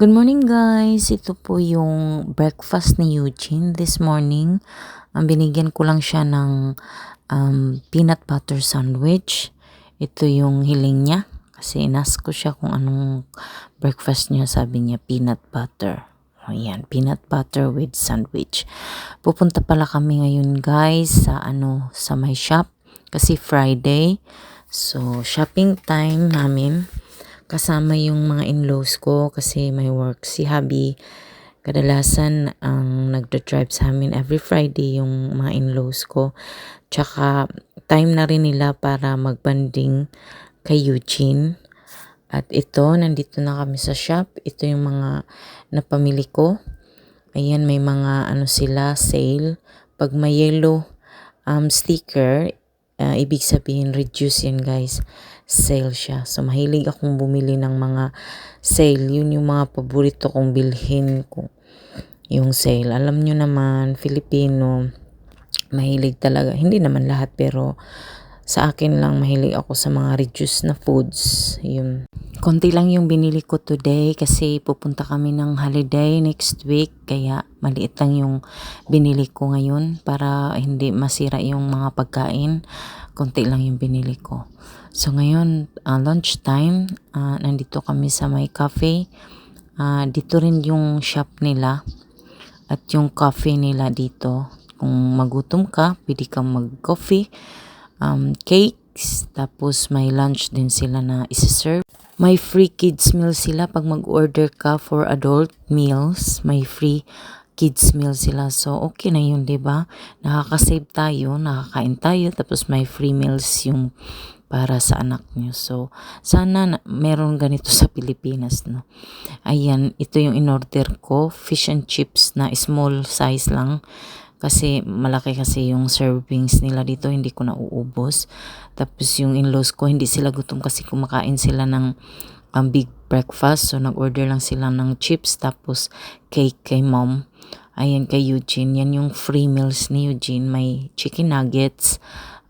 Good morning guys! Ito po yung breakfast ni Eugene this morning. Ang binigyan ko lang siya ng um, peanut butter sandwich. Ito yung hiling niya. Kasi inas ko siya kung anong breakfast niya. Sabi niya peanut butter. O yan, peanut butter with sandwich. Pupunta pala kami ngayon guys sa ano sa my shop. Kasi Friday. So, shopping time namin kasama yung mga in-laws ko kasi may work si hubby. Kadalasan ang nagda-drive sa amin every Friday yung mga in-laws ko. Tsaka time na rin nila para magbanding kay Eugene. At ito, nandito na kami sa shop. Ito yung mga napamili ko. Ayan, may mga ano sila, sale. Pag may yellow um, sticker, uh, ibig sabihin reduce yan guys sale siya. So, mahilig akong bumili ng mga sale. Yun yung mga paborito kong bilhin ko. Yung sale. Alam nyo naman, Filipino, mahilig talaga. Hindi naman lahat, pero sa akin lang mahilig ako sa mga reduced na foods. Yun. Konti lang yung binili ko today kasi pupunta kami ng holiday next week. Kaya maliit lang yung binili ko ngayon para hindi masira yung mga pagkain. Konti lang yung binili ko. So ngayon, uh, lunch time, uh, nandito kami sa may cafe. Uh, dito rin yung shop nila at yung coffee nila dito. Kung magutom ka, pwede kang mag-coffee, um, cakes, tapos may lunch din sila na isa-serve. May free kids meal sila pag mag-order ka for adult meals. May free kids meal sila. So, okay na yun, ba diba? Nakaka-save tayo, nakakain tayo, tapos may free meals yung para sa anak nyo. So, sana na, meron ganito sa Pilipinas, no. Ayan, ito yung in-order ko, fish and chips na small size lang. Kasi malaki kasi yung servings nila dito, hindi ko na uubos. Tapos yung in-laws ko, hindi sila gutom kasi kumakain sila ng um, big breakfast. So, nag-order lang sila ng chips, tapos cake kay mom. Ayan, kay Eugene. Yan yung free meals ni Eugene. May chicken nuggets,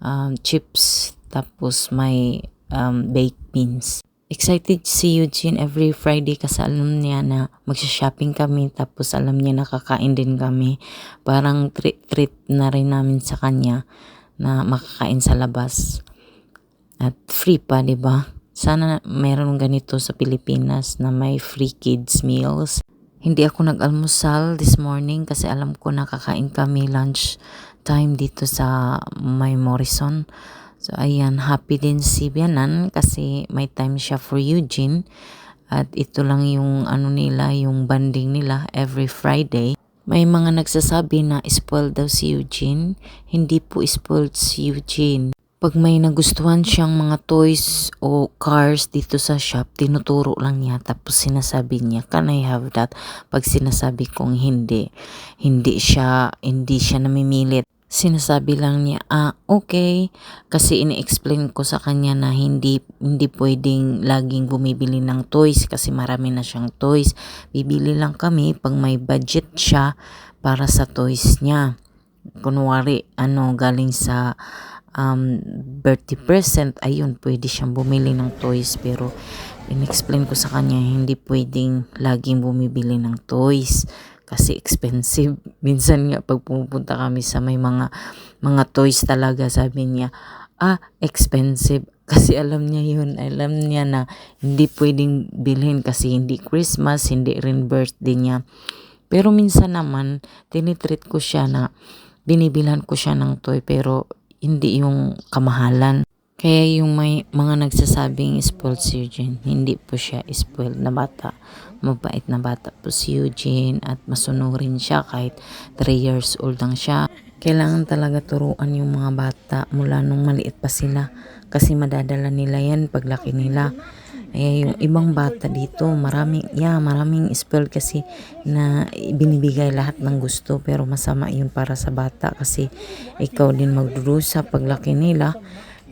um, chips, tapos may um, baked beans. Excited si Eugene every Friday kasi alam niya na magsha-shopping kami tapos alam niya nakakain din kami. Parang treat, treat na rin namin sa kanya na makakain sa labas. At free pa, 'di ba? Sana meron ganito sa Pilipinas na may free kids meals. Hindi ako nag-almusal this morning kasi alam ko nakakain kami lunch time dito sa May Morrison. So, ayan, happy din si Bianan kasi may time siya for Eugene. At ito lang yung ano nila, yung banding nila every Friday. May mga nagsasabi na spoiled daw si Eugene. Hindi po spoiled si Eugene. Pag may nagustuhan siyang mga toys o cars dito sa shop, tinuturo lang niya tapos sinasabi niya, can I have that? Pag sinasabi kong hindi, hindi siya, hindi siya namimilit sinasabi lang niya, ah, okay, kasi ini-explain ko sa kanya na hindi, hindi pwedeng laging bumibili ng toys kasi marami na siyang toys. Bibili lang kami pag may budget siya para sa toys niya. Kunwari, ano, galing sa um, birthday present, ayun, pwede siyang bumili ng toys pero in-explain ko sa kanya hindi pwedeng laging bumibili ng toys kasi expensive. Minsan nga pag pumupunta kami sa may mga mga toys talaga sabi niya, ah, expensive. Kasi alam niya yun, alam niya na hindi pwedeng bilhin kasi hindi Christmas, hindi rin birthday niya. Pero minsan naman, tinitreat ko siya na binibilhan ko siya ng toy pero hindi yung kamahalan. Kaya yung may mga nagsasabing spoiled si Eugene, hindi po siya spoiled na bata. Mabait na bata po si Eugene at masunurin siya kahit 3 years old lang siya. Kailangan talaga turuan yung mga bata mula nung maliit pa sila kasi madadala nila yan paglaki nila. Kaya yung ibang bata dito, maraming, yeah, maraming spoiled kasi na binibigay lahat ng gusto. Pero masama yun para sa bata kasi ikaw din magdurusa paglaki nila.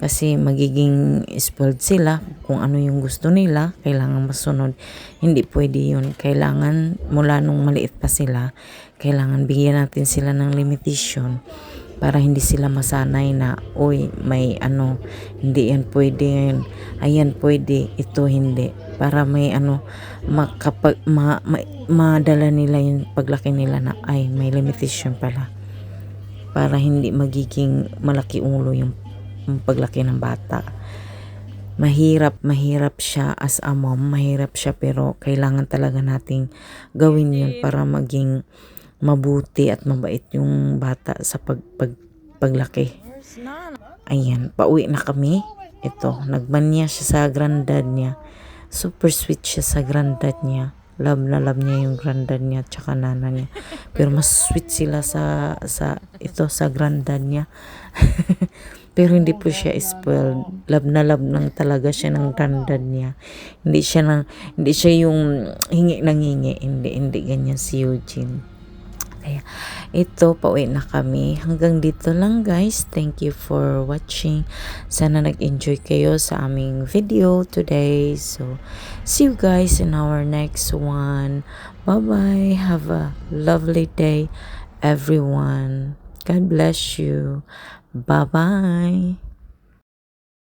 Kasi magiging spoiled sila kung ano yung gusto nila. Kailangan masunod. Hindi pwede yun. Kailangan mula nung maliit pa sila kailangan bigyan natin sila ng limitation para hindi sila masanay na oy may ano hindi yan pwede yan ayan pwede ito hindi. Para may ano makapag ma, ma, madala nila yung paglaki nila na ay may limitation pala. Para hindi magiging malaki ulo yung, yung paglaki ng bata. Mahirap mahirap siya as a mom mahirap siya pero kailangan talaga nating gawin yun para maging mabuti at mabait yung bata sa pag, pag paglaki. Ayan pauwi na kami. Ito nagmanya siya sa granddad niya. Super sweet siya sa granddad niya. Love na love niya yung granddad niya at saka nana niya. Pero mas sweet sila sa sa ito sa granddad niya. Pero hindi po siya spoiled. Love na love lang talaga siya ng granddad niya. Hindi siya nang hindi siya yung hingi nang hingi. Hindi hindi ganyan si Eugene kaya ito pauwi na kami. Hanggang dito lang guys. Thank you for watching. Sana nag-enjoy kayo sa aming video today. So see you guys in our next one. Bye bye have a lovely day everyone. God bless you. Bye bye